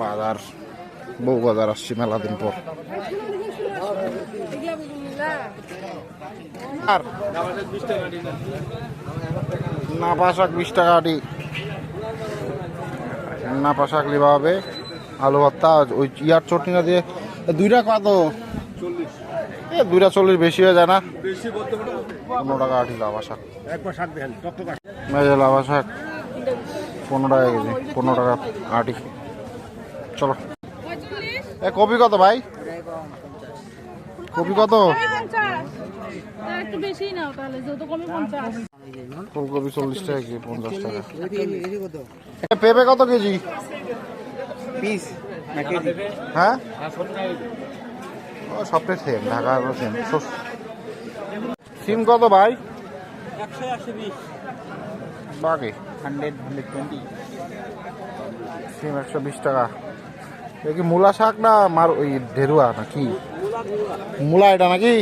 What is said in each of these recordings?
বাজার বউ বাজার আসছি মেলা দিন পর। আর না পাশাক বিশ টাকা আটি। না পাশাক লিবা হবে আলু ভর্তা ওই ইয়ার চটনিটা দিয়ে দুইটা কত এ দুইটা চল্লিশ বেশি হয়ে যায় না? পনেরো টাকা আটি লাভা শাক। মেজে লাভা শাক পনেরো টাকা কেজি পনেরো টাকা আটি। চলো। এ কপি কত ভাই? কপি কত? একটু বেশি নাও তাহলে যত কমে পঞ্চাশ ফুলকপি চল্লিশ টাকা কেজি পঞ্চাশ টাকা। পেঁপে কত কেজি? পিস হ্যাঁ? ও সবটাই সেম ঢাকার সেম সিম কত ভাই? একশো একশো বিশ। বাকি? হান্ড্রেড হান্ড্রেড টোয়েন্টি সিম একশো বিশ টাকা। কি মূলা শাক না মার ওই ঢেরুয়া নাকি মূলা এটা নাকি?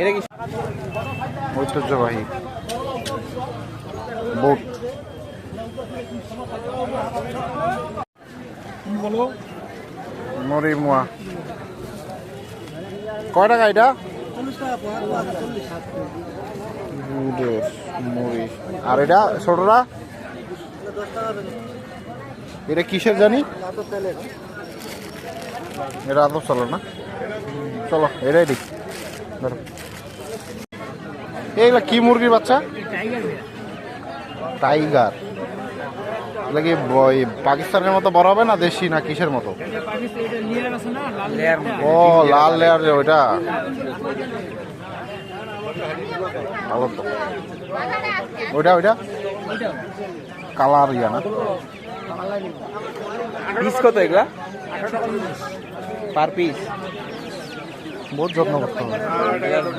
এটা কি? ঐতিহ্যবাহী। বোট। বলো। মরি মোয়া কয় টাকা এটা? আর এটা ছোটরা? এটা কিসের জানি? এটা আদব চলো না? চলো এটাই দিক ধরো। এইগুলা কি মুরগির বাচ্চা? টাইগার। এগুলা কি পাকিস্তানের মতো বড় হবে না দেশি না কিসের মতো? ও লাল লেয়ার ওইটা। ভালো তো। ওইটা ওইটা? কালার ইয়া না? পিস কত এগুলা? Per piece. বহুত যত্ন করতে হবে।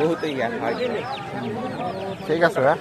বহুত ঠিক আছে হ্যাঁ